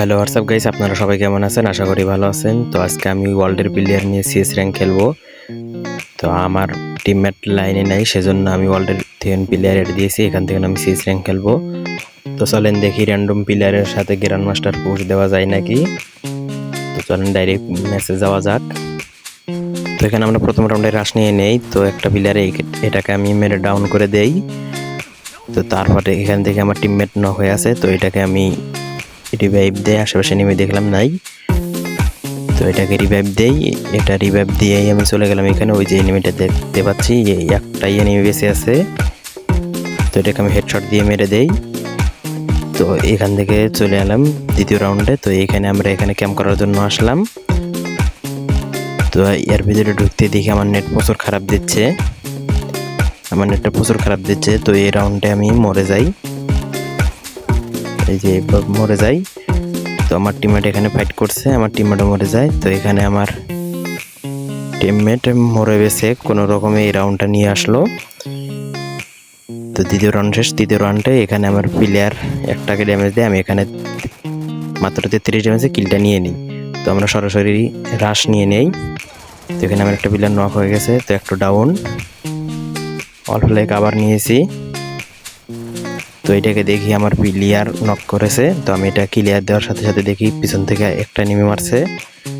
Hello WhatsApp guys আপনারা সবাই কেমন আছেন? আশা করি ভালো আছেন। তো আজকে আমি ওয়ার্ল্ডের প্লেয়ার নিয়ে সিএস র্যাঙ্ক খেলব। তো আমার টিমমেট লাইনে নাই, সেজন্য আমি ওয়ার্ল্ডের থেকে প্লেয়ার এড দিয়েছি। এখান থেকে আমি সিএস র্যাঙ্ক খেলব। তো চলেন দেখি র্যান্ডম প্লেয়ারের সাথে গ্র্যান্ড মাস্টার পুশ দেওয়া যায় নাকি? তো চলেন ডাইরেক্ট ম্যাচে যাওয়া যাক। তো এখানে আমরা প্রথম রাউন্ডে রাশ নিয়ে নেই। তো একটা প্লেয়ারে এটাকে আমি মেরে ডাউন করে দেই। তো তারপরে এখান থেকে আমার টিমমেট নক হয়ে আছে। তো এটাকে আমি রিভাইভ দেয়, আশেপাশে নেমে দেখলাম, নাই। তো এটাকে রিভাইভ দেই, এটা রিভাইভ দিয়েই আমি চলে গেলাম এখানে, ওই যে এনিমিটা দেখতে পাচ্ছি একটাই এনিমি বেঁচে আছে। তো এটাকে আমি হেডশট দিয়ে মেরে দেই। তো এখান থেকে চলে এলাম দ্বিতীয় রাউন্ডে তো এখানে আমরা এখানে ক্যাম্প করার জন্য আসলাম। তো এর ভিতরে ঢুকতে দেখি আমার নেট প্রচুর খারাপ দিচ্ছে। আমার নেটটা প্রচুর খারাপ দিচ্ছে, তো এই রাউন্ডে আমি মরে যাই। এই যে মরে যাই। তো আমার টিমমেট এখানে ফাইট করছে, আমার টিমমেটও মরে যায়। তো এখানে আমার টিমমেট মরে গেছে, কোনো রকমে এই রাউন্ডটা নিয়ে আসলো। তো দ্বিতীয় রাউন্ড শেষ, তৃতীয় রাউন্ডে এখানে আমার প্লেয়ার একটাকে ড্যামেজ দেয়, আমি এখানে মাত্র তেত্রিশ ড্যামেজে কিলটা নিয়ে নিই। তো আমরা সরাসরি রাশ নিয়ে নেই। তো এখানে আমার একটা প্লেয়ার নক হয়ে গেছে, তো একটু ডাউন অল্প লাইক আবার নিয়েছি। তো এটাকে দেখি আমার প্লেয়ার নক করেছে। তো আমি এটা ক্লিয়ার দেওয়ার সাথে সাথে দেখি পিছন থেকে একটা নেমে মারছে।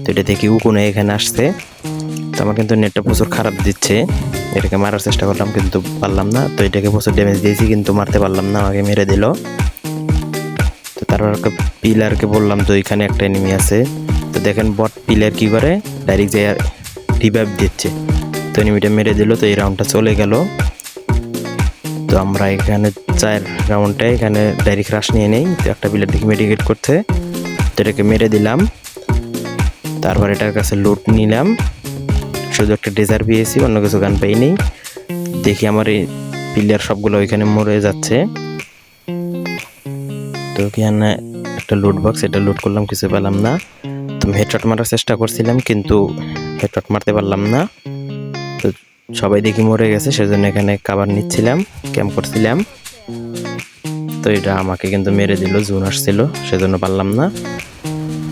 তো এটা দেখি উকুনে এখানে আসছে। তো আমার কিন্তু নেটটা প্রচুর খারাপ দিচ্ছে। এটাকে মারার চেষ্টা করলাম কিন্তু পারলাম না। তো এটাকে প্রচুর ড্যামেজ দিয়েছি কিন্তু মারতে পারলাম না, আমাকে মেরে দিল। তো তারপর পিলারকে বললাম, তো এখানে একটা এনিমি আছে। তো দেখেন বট পিলার কি করে? ডাইরেক্ট যে রিভাইভ দিচ্ছে। তো এনিমিটা মেরে দিল, তো এই রাউন্ডটা চলে গেল। তো আমরা এখানে চার রাউন্ডে এখানে ডাইরেক্ট রাশ নিয়ে নেই। তো একটা প্লেয়ার দেখি মেডিকেট করছে তো এটাকে মেরে দিলাম। তারপর এটার কাছে লুট নিলাম। শুধু একটা ডেজার পেয়েছি, অন্য কিছু গান পাইনি। দেখি আমার এই প্লেয়ার সবগুলো ওইখানে মরে যাচ্ছে। তো এখানে একটা লুট বক্স এটা লুট করলাম, কিছু পেলাম না। তো হেডশট মারার চেষ্টা করছিলাম, কিন্তু হেডশট মারতে পারলাম না। তো সবাই দেখি মরে গেছে, সেজন্য এখানে কাবার নিচ্ছিলাম ক্যাম্প করছিলাম। তো এটা আমাকে কিন্তু মেরে দিল, জুন আসছিল, সেজন্য পারলাম না।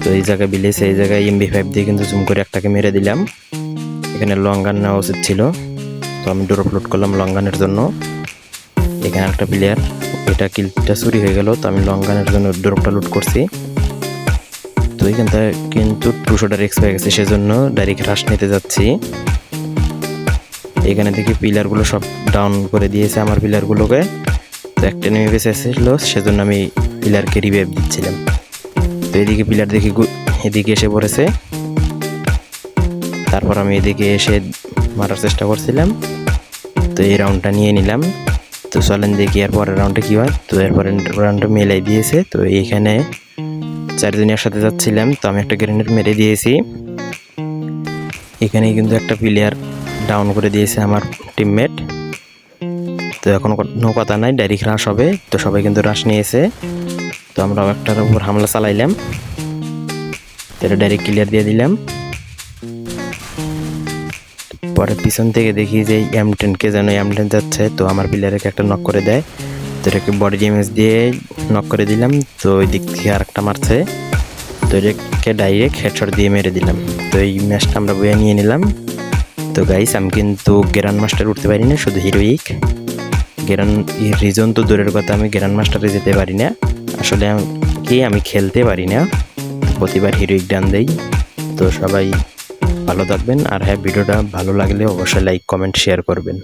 তো এই জায়গায় বিলেছে এই জায়গায় এমবি ফাইভ দিয়ে কিন্তু জুম করে একটাকে মেরে দিলাম। এখানে লঙ্গান নেওয়া উচিত ছিল। তো আমি ড্রপ লোড করলাম লঙ্গানের জন্য। এখানে একটা প্লেয়ার এটা কিলটা চুরি হয়ে গেল, তো আমি লঙ্গানের জন্য ড্রপটা লুট করছি। তো এখানটা কিন্তু টুশোটার এক্স হয়ে গেছে, সেজন্য ডাইরেক্ট হ্রাস নিতে যাচ্ছি। এখানে দেখি পিলারগুলো সব ডাউন করে দিয়েছে আমার পিলারগুলোকে তো একটা নেমে বেঁচে এসেছিল, সেজন্য আমি পিলারকে রিভাইভ দিচ্ছিলাম। তো এদিকে পিলার দেখি এদিকে এসে পড়েছে। তারপর আমি এদিকে এসে মারার চেষ্টা করছিলাম। তো এই রাউন্ডটা নিয়ে নিলাম। তো চলেন দেখি আর পরের রাউন্ডে কী হয়। তো এরপরে রাউন্ডটা মেলাই দিয়েছে। তো এইখানে চারজনের একসাথে যাচ্ছিলাম। তো আমি একটা গ্রেনেড মেরে দিয়েছি। এখানে কিন্তু একটা প্লেয়ার ডাউন করে দিয়েছে আমার টিমমেট তো এখন কোনো কথা নাই ডাইরেক্ট হ্রাস হবে। তো সবাই কিন্তু হ্রাস নিয়েছে। তো আমরা একটার উপর হামলা চালাইলাম। তো এটা ডাইরেক্ট ক্লিয়ার দিয়ে দিলাম। পরে পিছন থেকে দেখি যে এম টেনকে যেন এম টেন যাচ্ছে, তো আমার প্লেয়ারকে একটা নক করে দেয়। তো এটাকে বডি ড্যামেজ দিয়ে নক করে দিলাম। তো ওই দিক থেকে আর একটা মারছে। তো এটাকে ডাইরেক্ট হেডশট দিয়ে মেরে দিলাম। তো এই ম্যাচটা আমরা বয়ে নিয়ে নিলাম। তো গাইস আমি কিন্তু গ্র্যান্ড মাস্টার উঠতে পারি না শুধু হিরোইক গ্র্যান্ড রিজন তো দূরের কথা, আমি গ্র্যান্ড মাস্টারে যেতে পারি না। আসলে কি আমি খেলতে পারি না। প্রতিবার হিরোইক ডান দেই। তো সবাই ভালো থাকবেন আর হ্যাঁ ভিডিওটা ভালো লাগলে অবশ্যই লাইক কমেন্ট শেয়ার করবেন।